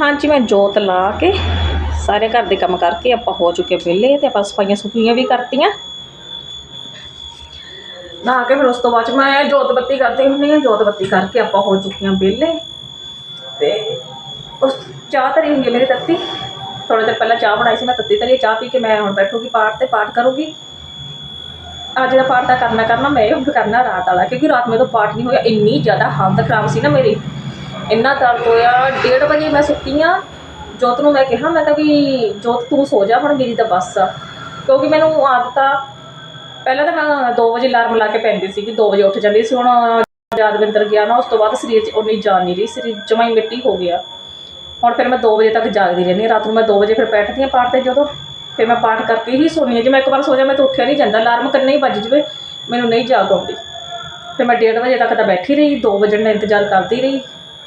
ਹਾਂਜੀ, ਮੈਂ ਜੋਤ ਲਾ ਕੇ ਸਾਰੇ ਘਰ ਦੇ ਕੰਮ ਕਰਕੇ ਆਪਾਂ ਹੋ ਚੁੱਕੇ ਵਿਹਲੇ ਤੇ ਆਪਾਂ ਸਫਾਈਆਂ ਸੁਫਾਈਆਂ ਵੀ ਕਰਤੀਆਂ। ਨਾ ਕੇ ਫਿਰ ਉਸ ਤੋਂ ਬਾਅਦ 'ਚ ਮੈਂ ਜੋਤ ਬੱਤੀ ਕਰਦੀ ਹੁੰਦੀ ਹਾਂ ਜੋਤ ਬੱਤੀ ਕਰਕੇ ਆਪਾਂ ਹੋ ਚੁੱਕੀਆਂ ਵਿਹਲੇ। ਤੇ ਉਸ ਚਾਹ ਧਰੀ ਹੁੰਦੀ ਹੈ ਮੇਰੀ ਤੱਤੀ। ਥੋੜਾ ਜਿਹਾ ਪਹਿਲਾਂ ਚਾਹ ਬਣਾਈ ਸੀ, ਮੈਂ ਤੱਤੀ ਧਰੀ ਚਾਹ ਪੀ ਕੇ ਮੈਂ ਹੁਣ ਬੈਠੂਗੀ ਪਾਠ ਤੇ, ਪਾਠ ਕਰੂਗੀ। ਅੱਜ ਦਾ ਪਾਠ ਤਾਂ ਕਰਨਾ ਕਰਨਾ, ਮੈਂ ਇਹ ਕਰਨਾ ਰਾਤ ਵਾਲਾ, ਕਿਉਂਕਿ ਰਾਤ ਮੇਰੇ ਤੋਂ ਪਾਠ ਨਹੀਂ ਹੋਇਆ, ਇੰਨੀ ਜ਼ਿਆਦਾ ਹਾਲਤ ਖਰਾਬ ਸੀ ਨਾ ਮੇਰੀ। ਇੰਨਾ ਦਰਦ ਹੋਇਆ 1:30 ਵਜੇ ਮੈਂ ਸੁੱਤੀ ਹਾਂ ਜੋਤ ਨੂੰ ਮੈਂ ਕਿਹਾ ਮੈਂ ਕਿਹਾ ਵੀ ਜੋਤ ਤੂੰ ਸੋ ਜਾ, ਹੁਣ ਮੇਰੀ ਤਾਂ ਬੱਸ ਆ। ਕਿਉਂਕਿ ਮੈਨੂੰ ਆਦਤ ਆ, ਪਹਿਲਾਂ ਤਾਂ ਮੈਂ 2 ਵਜੇ ਅਲਾਰਮ ਲਾ ਕੇ ਪੈਂਦੀ ਸੀ ਕਿ 2 ਵਜੇ ਉੱਠ ਜਾਂਦੀ ਸੀ। ਹੁਣ ਯਾਦਵਿੰਦਰ ਗਿਆ ਨਾ, ਉਸ ਤੋਂ ਬਾਅਦ ਸਰੀਰ 'ਚ ਉਨੀ ਜਾਨ ਨਹੀਂ ਰਹੀ, ਸਰੀਰ ਜਮਾਂ ਹੀ ਮਿੱਟੀ ਹੋ ਗਿਆ। ਹੁਣ ਫਿਰ ਮੈਂ 2 ਵਜੇ ਤੱਕ ਜਾਗਦੀ ਰਹਿੰਦੀ ਹਾਂ। ਰਾਤ ਨੂੰ ਮੈਂ 2 ਵਜੇ ਫਿਰ ਬੈਠਦੀ ਹਾਂ ਪਾਠ ਤੇ ਜਦੋਂ। ਫਿਰ ਮੈਂ ਪਾਠ ਕਰਕੇ ਹੀ ਸੋਨੀ ਹਾਂ। ਜੇ ਮੈਂ ਇੱਕ ਵਾਰ ਸੋ ਜਾ, ਮੈਂ ਤਾਂ ਉੱਠਿਆ ਨਹੀਂ ਜਾਂਦਾ। ਅਲਾਰਮ ਕੰਨੇ ਹੀ ਵੱਜ ਜਵੇ, ਮੈਨੂੰ ਨਹੀਂ ਜਾਗ ਆਉਂਦੀ। ਫਿਰ ਮੈਂ 1:30 ਵਜੇ ਤੱਕ ਤਾਂ ਬੈਠੀ ਰਹੀ 2 ਵਜੇ ਦਾ ਇੰਤਜ਼ਾਰ ਕਰਦੀ ਰਹੀ।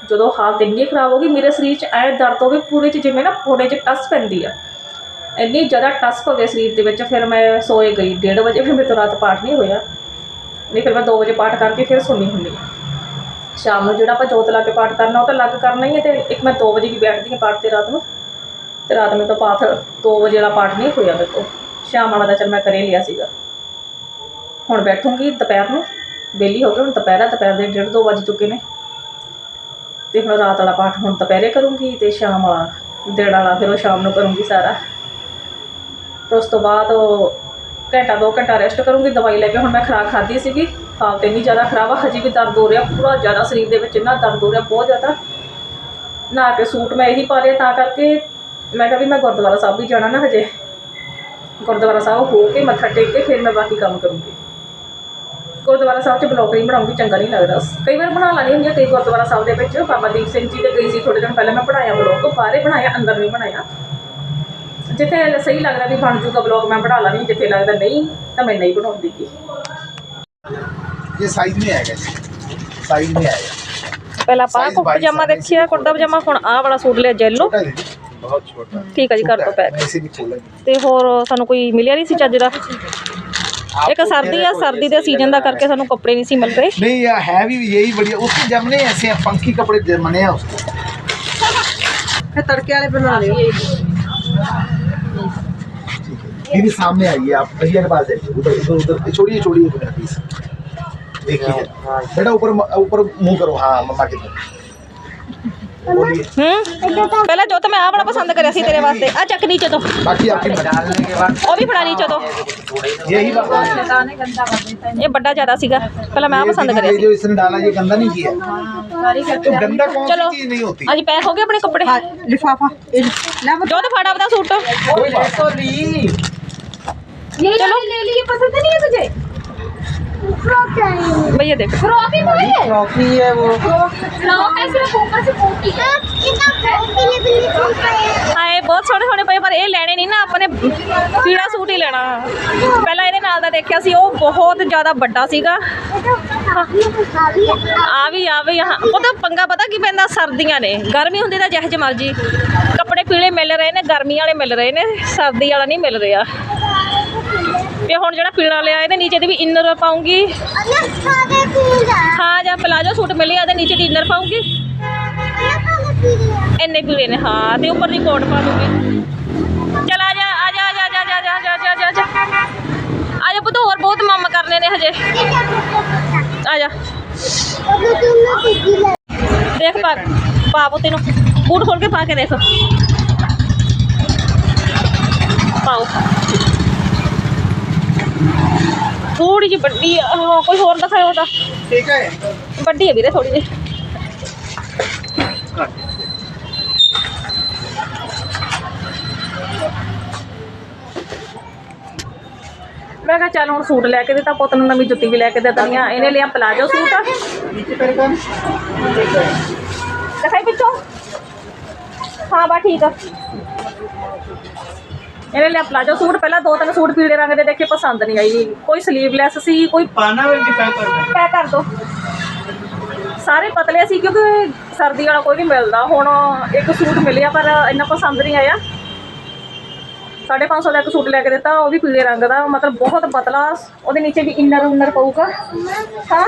ਜਦੋਂ ਹਾਲਤ ਇੰਨੀ ਖਰਾਬ ਹੋ ਗਈ ਮੇਰੇ ਸਰੀਰ 'ਚ ਐ ਦਰਦ ਹੋ ਗਈ ਪੂਰੇ 'ਚ ਜਿਵੇਂ ਨਾ ਫੋੜੇ 'ਚ ਟਸ ਪੈਂਦੀ ਆ। ਇੰਨੀ ਜ਼ਿਆਦਾ ਟਸ ਹੋ ਗਈ ਸਰੀਰ ਦੇ ਵਿੱਚ, ਫਿਰ ਮੈਂ ਸੋਏ ਗਈ 1:30 ਵਜੇ ਫਿਰ ਮੇਰੇ ਤੋਂ ਰਾਤ ਪਾਠ ਨਹੀਂ ਹੋਇਆ। ਨਹੀਂ, ਫਿਰ ਮੈਂ 2 ਵਜੇ ਪਾਠ ਕਰਕੇ ਫਿਰ ਸੋਨੀ ਹੁੰਦੀ ਹਾਂ ਸ਼ਾਮ ਨੂੰ ਜਿਹੜਾ ਆਪਾਂ ਜੋਤ ਲਾ ਕੇ ਪਾਠ ਕਰਨਾ, ਉਹ ਤਾਂ ਲੱਗ ਕਰਨਾ ਹੀ ਹੈ ਤੇ ਇੱਕ ਮੈਂ 2 ਵਜੇ ਵੀ ਬੈਠਦੀ ਹਾਂ ਪਾਠ ਤੇ ਰਾਤ ਨੂੰ। ਤੇ ਰਾਤ ਨੂੰ ਤਾਂ ਪਾਠ 2 ਵਜੇ ਵਾਲਾ ਪਾਠ ਨਹੀਂ ਹੋਇਆ ਮੇਰੇ ਤੋਂ ਸ਼ਾਮ ਵਾਲਾ ਤਾਂ ਚਲ ਮੈਂ ਕਰੇ ਲਿਆ ਸੀਗਾ। ਹੁਣ ਬੈਠੂੰਗੀ ਦੁਪਹਿਰ ਨੂੰ, ਵਿਹਲੀ ਹੋ ਕੇ ਹੁਣ ਦੁਪਹਿਰਾ ਦੁਪਹਿਰ ਦੇ 1:30 2 ਵੱਜ ਚੁੱਕੇ ਨੇ। ਤੇ ਹੁਣ ਰਾਤ ਵਾਲਾ ਪਾਠ ਹੁਣ ਦੁਪਹਿਰੇ ਕਰੂੰਗੀ ਤੇ ਸ਼ਾਮ ਵਾਲਾ ਦਿਨ ਵਾਲਾ, ਫਿਰ ਉਹ ਸ਼ਾਮ ਨੂੰ ਕਰੂੰਗੀ ਸਾਰਾ। ਤੇ ਉਸ ਤੋਂ ਬਾਅਦ ਉਹ ਘੰਟਾ, ਦੋ ਘੰਟਾ ਰੈਸਟ ਕਰੂੰਗੀ, ਦਵਾਈ ਲੈ ਕੇ ਹੁਣ ਮੈਂ ਖੁਰਾਕ ਖਾਧੀ ਸੀਗੀ, ਹਾਲਤ ਇੰਨੀ ਜ਼ਿਆਦਾ ਖਰਾਬ ਆ, ਹਜੇ ਵੀ ਦਰਦ ਹੋ ਰਿਹਾ, ਪੂਰਾ ਜ਼ਿਆਦਾ ਸਰੀਰ ਦੇ ਵਿੱਚ ਇੰਨਾ ਦਰਦ ਹੋ ਰਿਹਾ, ਬਹੁਤ ਜ਼ਿਆਦਾ। ਨਾ ਕੇ ਸੂਟ ਮੈਂ ਇਹੀ ਪਾ ਲਿਆ ਤਾਂ ਕਰਕੇ, ਮੈਂ ਕਿਹਾ ਵੀ ਮੈਂ ਗੁਰਦੁਆਰਾ ਸਾਹਿਬ ਵੀ ਜਾਣਾ ਨਾ ਹਜੇ। ਗੁਰਦੁਆਰਾ ਸਾਹਿਬ ਹੋ ਕੇ ਮੱਥਾ ਟੇਕ ਕੇ ਫਿਰ ਮੈਂ ਬਾਕੀ ਕੰਮ ਕਰੂੰਗੀ। ਗੁਰਦੁਆਰਾ ਸਾਹਿਬ 'ਚ ਬਲੌਗ ਨਹੀਂ ਬਣਾਉਂਗੀ ਚੰਗਾ ਨਹੀਂ ਲੱਗਦਾ। ਕਈ ਵਾਰ ਬਣਾ ਲੈਣੀ ਹੁੰਦੀ ਹੈ ਕਈ ਗੁਰਦੁਆਰਾ ਸਾਹਿਬ ਦੇ ਵਿੱਚ। ਬਾਬਾ ਦੀਪ ਸਿੰਘ ਜੀ ਦੇ ਗਈ ਸੀ ਥੋੜੇ ਦਿਨ ਪਹਿਲਾਂ ਮੈਂ ਬਣਾਇਆ ਬਲੌਗ ਬਾਹਰੇ ਬਣਾਇਆ ਅੰਦਰ ਨਹੀਂ ਬਣਾਇਆ। ਜਿੱਥੇ ਸਹੀ ਲੱਗਦਾ ਵੀ ਬਣ ਜੂਗਾ ਬਲੌਗ ਮੈਂ ਬਣਾ ਲੈਣੀ ਜਿੱਥੇ ਲੱਗਦਾ ਨਹੀਂ ਤਾਂ ਮੈਂ ਨਹੀਂ ਬਣਾਉਂਦੀ ਕੀ ਇਹ ਸਾਈਜ਼ ਨਹੀਂ ਆਏਗਾ ਸਾਈਜ਼ ਨਹੀਂ ਆਏਗਾ ਪਹਿਲਾਂ ਪਾ ਕੋ ਪਜਾਮਾ ਦੇਖਿਆ ਕੁੜਤਾ ਪਜਾਮਾ ਹੁਣ ਆਹ ਵਾਲਾ ਸੂਟ ਲਿਆ ਜੈਲੋ ਬਹੁਤ ਛੋਟਾ। ਠੀਕ ਹੈ ਜੀ ਕਰ ਦੋ ਪੈਕ ਤੇ ਹੋਰ ਸਾਨੂੰ ਕੋਈ ਮਿਲਿਆ ਨਹੀਂ ਸੀ ਚੱਜ ਦਾ? एक सर्दी है सर्दी के सीजन का करके सू कपड़े नहीं सी मिल रहे नहीं यार है भी यही बढ़िया उसके जमने ऐसे हैं पंखी कपड़े जमने हैं उसको तड़के वाले बना रहे दीदी सामने आइए आप भैया के पास जाइए उधर उधर उधर छोड़िए छोड़िए मेरा पीस देखिए बेटा ऊपर ऊपर मुंह करो हाँ मम्मा के तरफ ਹੂੰ ਪਹਿਲਾਂ ਜੋ ਤਾਂ ਮੈਂ ਆਹ ਬੜਾ ਪਸੰਦ ਕਰਿਆ ਸੀ ਤੇਰੇ ਵਾਸਤੇ ਆ ਚੱਕ ਨੀਚੇ ਤੋਂ बाकी आपकी डालने के बाद ਉਹ ਵੀ ਫੜਾ ਨੀਚੇ ਤੋਂ यही बात है। ਇਹ ਵੱਡਾ ਜ਼ਿਆਦਾ ਸੀਗਾ ਪਹਿਲਾਂ ਮੈਂ ਆਹ ਪਸੰਦ ये ਕਰਿਆ दीदी, ਸੀ ये जो इसने डाला ये गंदा नहीं किया तो गंदा कौन चलो। सी चीज नहीं होती ਅੱਜ ਪੈਕ ਹੋ ਗਏ ਆਪਣੇ ਕੱਪੜੇ ਹਾਂ ਲਿਫਾਫਾ ਇਹ ਲੈ ਜੋ ਤਾਂ ਫੜਾ ਆਪਦਾ ਸੂਟ कोई बात तो ली चलो ले लिए पसंद नहीं है तुझे भैया देख फ्रॉक ही कोई है ट्रॉफी है वो फ्रॉक है सिर्फ ऊपर से मोटी है ਹਾਏ ਬਹੁਤ ਸੋਹਣੇ ਸੋਹਣੇ ਪਏ ਪਰ ਇਹ ਲੈਣੇ ਨਹੀਂ ਨਾ ਆਪਾਂ ਨੇ ਪੀੜਾ ਸੂਟ ਹੀ ਲੈਣਾ ਪਹਿਲਾਂ ਇਹਦੇ ਨਾਲ ਦਾ ਦੇਖਿਆ ਸੀ ਉਹ ਬਹੁਤ ਜ਼ਿਆਦਾ ਵੱਡਾ ਸੀਗਾ ਆ ਵੀ ਆ ਵੀ ਹਾਂ ਉਹ ਤਾਂ ਪੰਗਾ ਪਤਾ ਕੀ ਪੈਂਦਾ ਸਰਦੀਆਂ ਨੇ ਗਰਮੀ ਹੁੰਦੀ ਤਾਂ ਜਿਹੋ ਜਿਹੇ ਮਰਜੀ ਕੱਪੜੇ ਪੀਲੇ ਮਿਲ ਰਹੇ ਨੇ ਗਰਮੀ ਵਾਲੇ ਮਿਲ ਰਹੇ ਨੇ ਸਰਦੀ ਵਾਲਾ ਨਹੀਂ ਮਿਲ ਰਿਹਾ ਤੇ ਹੁਣ ਜਿਹੜਾ ਪੀਲਾ ਲਿਆ ਇਹਦੇ ਨੀਚੇ ਦੀ ਵੀ ਇਨਰ ਪਾਉਂਗੀ। ਹਾਂ ਜਾਂ ਪਲਾਜੋ ਸੂਟ ਮਿਲਿਆ ਇਹਦੇ ਨੀਚੇ ਦੀ ਇਨਰ ਪਾਉਂਗੀ। ਇੰਨੇ ਪੀਲੇ ਨੇ ਹਾਂ ਤੇ ਉੱਪਰ ਦੀ ਕੋਟ ਪਾ ਦੂੰਗੀ। ਚਲ ਆ ਜਾ ਆ ਜਾ ਆ ਜਾ ਆ ਜਾ ਆ ਜਾ ਆ ਜਾ ਆ ਜਾ ਆ ਜਾ ਆ ਜਾ। ਪੁੱਤ ਹੋਰ ਬਹੁਤ ਮਮ ਕਰਨੇ ਨੇ ਹਜੇ। ਆ ਜਾ। ਦੇਖ ਪਾ ਪਾ ਪੁੱਤੇ ਨੂੰ ਬੂਟ ਖੋਲ ਕੇ ਪਾ ਕੇ ਦੇਖ। ਪਾਓ। ਥੋੜੀ ਜਿਹੀ ਵੱਡੀ ਆ ਹਾਂ, ਕੋਈ ਹੋਰ ਦਿਖਾਓ ਤਾਂ ठीक है ਵੱਡੀ ਹੈ ਵੀਰੇ ਥੋੜੀ ਜਿਹੀ ਮੈਂ ਕਿਹਾ ਚੱਲ ਹੁਣ ਸੂਟ ਲੈ ਕੇ ਦਿੱਤਾ ਪੁੱਤ ਨੂੰ ਨਵੀਂ ਜੁੱਤੀ ਵੀ ਲੈ ਕੇ ਦੇ ਦਨੀ ਆ ਇਹਨੇ ਲਿਆ ਪਲਾਜੋ ਸੂਟ ਆ ਦਿਖਾਈ ਪਿੱਛੋਂ ਹਾਂ ਬਾ ਠੀਕ ਆ ਇਹਨੇ ਲਿਆ ਪਲਾਜੋ ਸੂਟ ਪਹਿਲਾਂ ਦੋ ਤਿੰਨ ਸੂਟ ਪੀਲੇ ਰੰਗ ਦੇ ਦੇਖੇ ਪਸੰਦ ਨਹੀਂ ਆਈ। ਕੋਈ ਸਲੀਵਲੈਸ ਸੀ ਕੋਈ ਪਾਣਾ ਵੇ ਕਿਤਾ ਕਰਦਾ ਪੈ ਕਰ ਦੋ। ਸਾਰੇ ਪਤਲੇ ਸੀ ਕਿਉਂਕਿ ਸਰਦੀ ਵਾਲਾ ਕੋਈ ਨਹੀਂ ਮਿਲਦਾ। ਹੁਣ ਇੱਕ ਸੂਟ ਮਿਲਿਆ ਪਰ ਇੰਨਾ ਪਸੰਦ ਨਹੀਂ ਆਇਆ। 550 ਦਾ ਇੱਕ ਸੂਟ ਲੈ ਕੇ ਦਿੱਤਾ ਉਹ ਵੀ ਪੀਲੇ ਰੰਗ ਦਾ। ਮਤਲਬ ਬਹੁਤ ਪਤਲਾ ਉਹਦੇ ਨੀਚੇ ਵੀ ਇਨਰ ਉਨਰ ਪਊਗਾ। ਹਾਂ।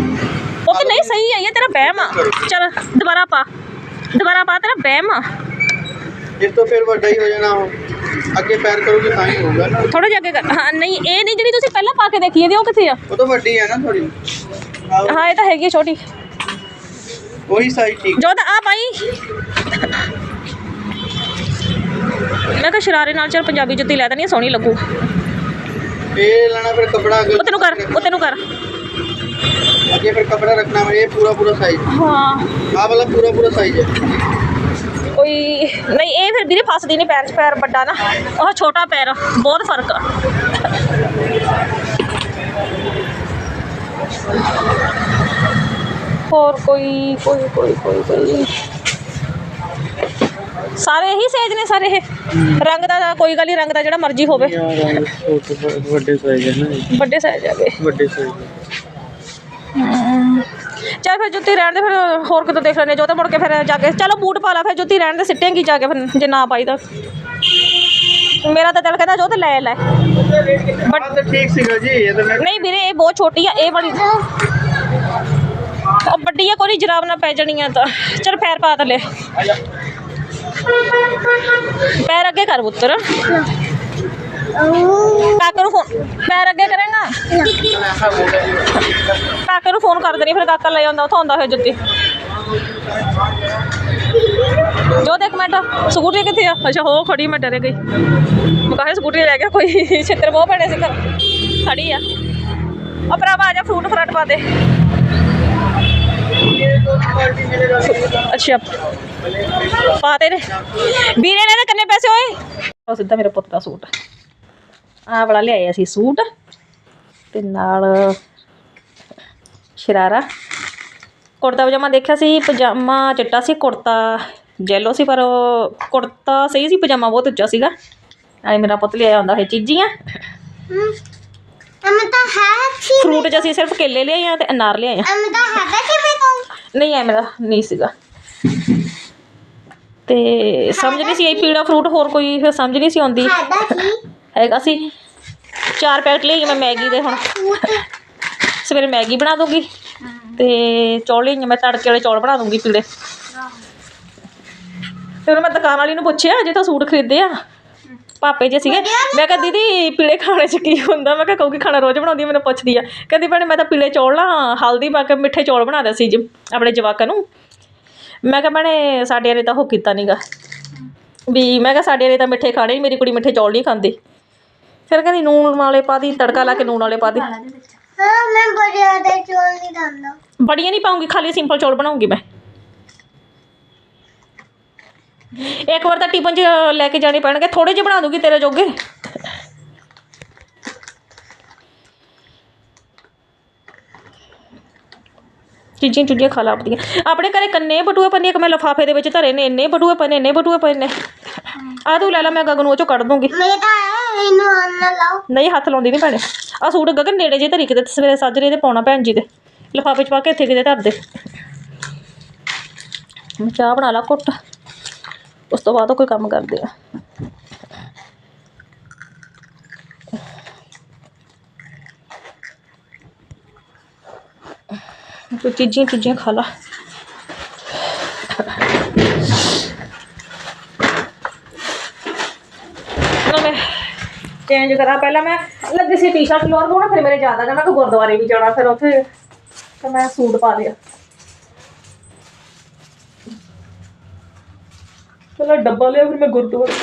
ਉਹ ਤਾਂ ਨਹੀਂ ਸਹੀ ਹੈ ਇਹ ਤੇਰਾ ਵਹਿਮ ਆ। ਚਲ ਦੁਬਾਰਾ ਪਾ। ਦੁਬਾਰਾ ਪਾ ਤੇਰਾ ਵਹਿਮ ਆ। ਇਸ ਤੋਂ ਫਿਰ ਵੱਡਾ ਹੀ ਹੋ ਜਾਣਾ ਉਹ ਅੱਗੇ ਪੈਰ ਕਰੋਗੇ ਤਾਂ ਹੀ ਹੋਊਗਾ ਨਾ। ਥੋੜਾ ਜਿਹਾ ਅੱਗੇ ਕਰ। ਹਾਂ ਨਹੀਂ ਇਹ ਨਹੀਂ ਜਿਹੜੀ ਤੁਸੀਂ ਪਹਿਲਾਂ ਪਾ ਕੇ ਦੇਖੀ ਇਹਦੀ ਉਹ ਕਿੱਥੇ ਆ? ਉਹ ਤਾਂ ਵੱਡੀ ਹੈ ਨਾ ਥੋੜੀ ਹਾਂ ਇਹ ਤਾਂ ਹੈਗੀ ਆ ਛੋਟੀ। ਉਹੀ ਸਾਈਜ਼ ਠੀਕ। ਜੋ ਤਾਂ ਆ ਪਾਈ। ਮੈਂ ਕਿਹਾ ਸ਼ਰਾਰੇ ਨਾਲ ਚਲ ਪੰਜਾਬੀ ਜੁੱਤੀ ਲੈ ਦੇਣੀ ਆ, ਸੋਹਣੀ ਲੱਗੂ। ਇਹ ਲੈਣਾ ਫਿਰ ਕਪੜਾ ਅੱਗੇ। ਉਹ ਤੈਨੂੰ ਕਰ ਉਹ ਤੈਨੂੰ ਕਰ। ਅੱਗੇ ਫਿਰ ਕਪੜਾ ਰੱਖਣਾ ਹੈ ਇਹ ਪੂਰਾ ਪੂਰਾ ਸਾਈਜ਼ ਹਾਂ। ਆਹ ਵਾਲਾ ਪੂਰਾ ਪੂਰਾ ਸਾਈਜ਼ ਹੈ ਕੋਈ ਨਹੀਂ ਇਹ ਫਿਰ ਵੀਰੇ ਫਸਦੀ ਨਹੀਂ ਪੈਰ 'ਚ ਪੈਰ ਵੱਡਾ ਨਾ। ਉਹ ਛੋਟਾ ਪੈਰ ਬਹੁਤ ਫ਼ਰਕ ਆ। ਹੋਰ ਕੋਈ ਕੋਈ ਕੋਈ ਕੋਈ ਕੋਈ ਸਾਰੇ ਹੀ ਸੇਜ ਨੇ ਸਾਰੇ ਇਹ? ਰੰਗ ਦਾ ਤਾਂ ਕੋਈ ਗੱਲ ਨਹੀਂ ਰੰਗ ਦਾ ਜਿਹੜਾ ਮਰਜ਼ੀ ਹੋਵੇ। ਵੱਡੇ ਸਾਈਜ਼ ਹੈ ਨਾ ਵੱਡੇ ਸਾਈਜ਼ ਆ ਗਏ ਵੱਡੇ ਸਾਈਜ਼ ਚੱਲ ਫਿਰ ਜੁੱਤੀ ਰਹਿਣ ਦੇ ਫਿਰ ਹੋਰ ਕਿਤੋਂ ਦੇਖ ਲੈਣੇ ਜੋ ਤਾਂ ਮੁੜ ਕੇ ਫਿਰ ਜਾ ਕੇ ਚਲੋ ਬੂਟ ਪਾ ਲਾ ਫਿਰ ਜੁੱਤੀ ਰਹਿਣ ਦੇ ਸਿੱਟੇਂਗੀ ਜਾ ਕੇ ਫਿਰ ਜੇ ਨਾ ਪਾਈ ਤਾਂ। ਮੇਰਾ ਤਾਂ ਦਿਲ ਕਹਿੰਦਾ ਜੋ ਤੇ ਲੈ ਲੈ। ਬਟ ਤਾਂ ਠੀਕ ਸੀਗਾ ਜੀ ਇਹ ਤਾਂ ਨਹੀਂ ਵੀਰੇ ਇਹ ਬਹੁਤ ਛੋਟੀ ਆ ਇਹ ਬੜੀ ਉਹ ਵੱਡੀ ਆ ਕੋਈ ਜਰਾਬ ਨਾ ਪੈ ਜਾਣੀ ਆ ਤਾਂ। ਚਲ ਪੈਰ ਪਾ ਤਲੇ ਪੈਰ ਅੱਗੇ ਕਰ ਪੁੱਤਰ। ਕਾਕਾ ਨੂੰ ਫੋਨ ਪੈਰ ਅੱਗੇ ਕਰੇਗਾ? ਕਾਕਾ ਨੂੰ ਫੋਨ ਕਰ ਦੇਣੀ ਫਿਰ ਕਾਕਾ ਲੈ ਆਉਂਦਾ, ਉਥੋਂ ਆਉਂਦਾ ਹੋਇਆ ਜੁੱਤੀ। ਜੋ ਦੇਖ ਮਿੰਟ, ਸਕੂਟਰੀ ਕਿੱਥੇ ਆ? ਅੱਛਾ, ਹੋ, ਖੜੀ, ਮੈਂ ਡਰ ਗਈ। ਮੈਂ ਕਹਾਂ ਸਕੂਟਰੀ ਲੈ ਗਿਆ ਕੋਈ, ਛਿੱਤਰ ਬਹੁਤ ਪੈਣੇ ਸੀ ਘਰ। ਖੜੀ ਆ। ਉਹ ਭਰਾਵਾ, ਆ ਜਾ ਫਰੂਟ ਫਰਟ ਪਾ ਦੇ। ਅੱਛਾ। ਪਾ ਦੇ ਨੇ ਵੀਰੇ ਨੇ ਕਿੰਨੇ ਪੈਸੇ ਹੋਏ? ਉਹ ਸਿੱਧਾ ਮੇਰੇ ਪੁੱਤ ਦਾ ਸੂਟ। ਆਹ ਵਾਲਾ ਲਿਆਇਆ ਸੀ ਸੂਟ। ਤੇ ਨਾਲ ਸ਼ਰਾਰਾ। ਕੁੜਤਾ ਪਜਾਮਾ ਦੇਖਿਆ ਸੀ ਪਜਾਮਾ ਚਿੱਟਾ ਸੀ ਕੁੜਤਾ ਜੈਲੋ ਸੀ ਪਰ ਉਹ ਕੁੜਤਾ ਸਹੀ ਸੀ ਪਜਾਮਾ ਬਹੁਤ ਉੱਚਾ ਸੀਗਾ। ਐ ਮੇਰਾ ਪੁੱਤ ਲਿਆਇਆ ਹੁੰਦਾ ਹੈ ਚੀਜ਼ੀਆਂ। ਅਮ ਤਾਂ ਹੈ ਸੀ। ਫਰੂਟ ਚ ਅਸੀਂ ਸਿਰਫ ਕੇਲੇ ਲਿਆਏ ਆ ਤੇ ਅਨਾਰ ਲਿਆਏ ਆ। ਅਮ ਤਾਂ ਹੈ ਕਿ ਮੈਂ ਨਹੀਂ ਐ ਮੇਰਾ ਨਹੀਂ ਸੀਗਾ। ਤੇ ਸਮਝ ਨਹੀਂ ਸੀ ਇਹ ਪੀੜਾ ਫਰੂਟ ਹੋਰ ਕੋਈ ਫਿਰ ਸਮਝ ਨਹੀਂ ਸੀ ਆਉਂਦੀ। ਹੈਗਾ ਸੀ ਚਾਰ ਪੈਕਟ ਲਈ ਮੈਂ ਮੈਗੀ ਦੇ ਹੁਣ। ਸਵੇਰੇ ਮੈਗੀ ਬਣਾ ਦੂੰਗੀ ਤੇ ਚੌਲ ਲਈ ਮੈਂ ਤੜਕੇ ਵਾਲੇ ਚੌਲ ਬਣਾ ਦੂੰਗੀ ਪੀਲੇ। ਫਿਰ ਮੈਂ ਦੁਕਾਨ ਵਾਲੀ ਨੂੰ ਪੁੱਛਿਆ ਜੇ ਤਾਂ ਸੂਟ ਖਰੀਦੇ ਆ। ਪਾਪੇ ਜੇ ਸੀਗੇ ਮੈਂ ਕਿਹਾ ਦੀਦੀ ਪੀਲੇ ਖਾਣੇ ਚ ਕੀ ਹੁੰਦਾ? ਮੈਂ ਕਿਹਾ ਕਹੂਗੀ ਖਾਣਾ ਰੋਜ਼ ਬਣਾਉਂਦੀ ਮੈਨੂੰ ਪੁੱਛਦੀ ਆ। ਕਹਿੰਦੀ ਭੈਣੇ ਮੈਂ ਤਾਂ ਪੀਲੇ ਚੌਲ ਨਾ ਹਲਦੀ ਪਾ ਕੇ ਮਿੱਠੇ ਚੌਲ ਬਣਾ ਦੇ ਸੀ ਜੀ ਆਪਣੇ ਜਵਾਕਾਂ ਨੂੰ। ਮੈਂ ਕਿਹਾ ਭੈਣੇ ਸਾਡੇ ਵਾਲੇ ਤਾਂ ਉਹ ਕੀਤਾ ਨਹੀਂਗਾ ਵੀ ਮੈਂ ਕਿਹਾ ਸਾਡੇ ਵਾਲੇ ਤਾਂ ਮਿੱਠੇ ਖਾਣੇ ਨੀ, ਮੇਰੀ ਕੁੜੀ ਮਿੱਠੇ ਚੌਲ ਨਹੀਂ ਖਾਂਦੀ। फिर कहती नून वाले पा दी तड़का ला के नून वाले पा दी बड़िया नहीं पाऊँगी खाली सिंपल चौल बनाऊँगी मैं एक बार तो टिफ़िन च लैके जाने पैणगे थोड़े जे बना दूँगी तेरे जोगे चीज़ें चूजियाँ खा ला अपने घर कन्ने बटुए पन्ने एक मैं लफाफे धरे ने इन्ने बटुए पने इन्ने बटुए पने, आ तू लै ला मैं गगन वो कट दूँगी नहीं हाथ लादी नहीं भैने आ सूट गगन नेड़े जे तरीक सवेरे साजरे से पाना भैन जी के लफाफे पा के इतने कि धर दे चाह बना ला कुट उस तो बाद तो कोई कम कर दे चीज़ें चीज़ें खा ला ਚੇਂਜ ਕਰਾਂ। ਪਹਿਲਾਂ ਮੈਂ ਲੱਗੀ ਸੀ ਟੀ-ਸ਼ਰਟ ਲੋਰ ਪਾਉਣਾ, ਫਿਰ ਮੇਰੇ ਜ਼ਿਆਦਾ ਜਾਣਾ ਮੈਂ ਕਿ ਗੁਰਦੁਆਰੇ ਵੀ ਜਾਣਾ, ਫਿਰ ਉੱਥੇ ਤੇ ਮੈਂ ਸੂਟ ਪਾ ਲਿਆ। ਚਲੋ, ਡੱਬਾ ਲਿਆ ਫਿਰ ਮੈਂ ਗੁਰਦੁਆਰੇ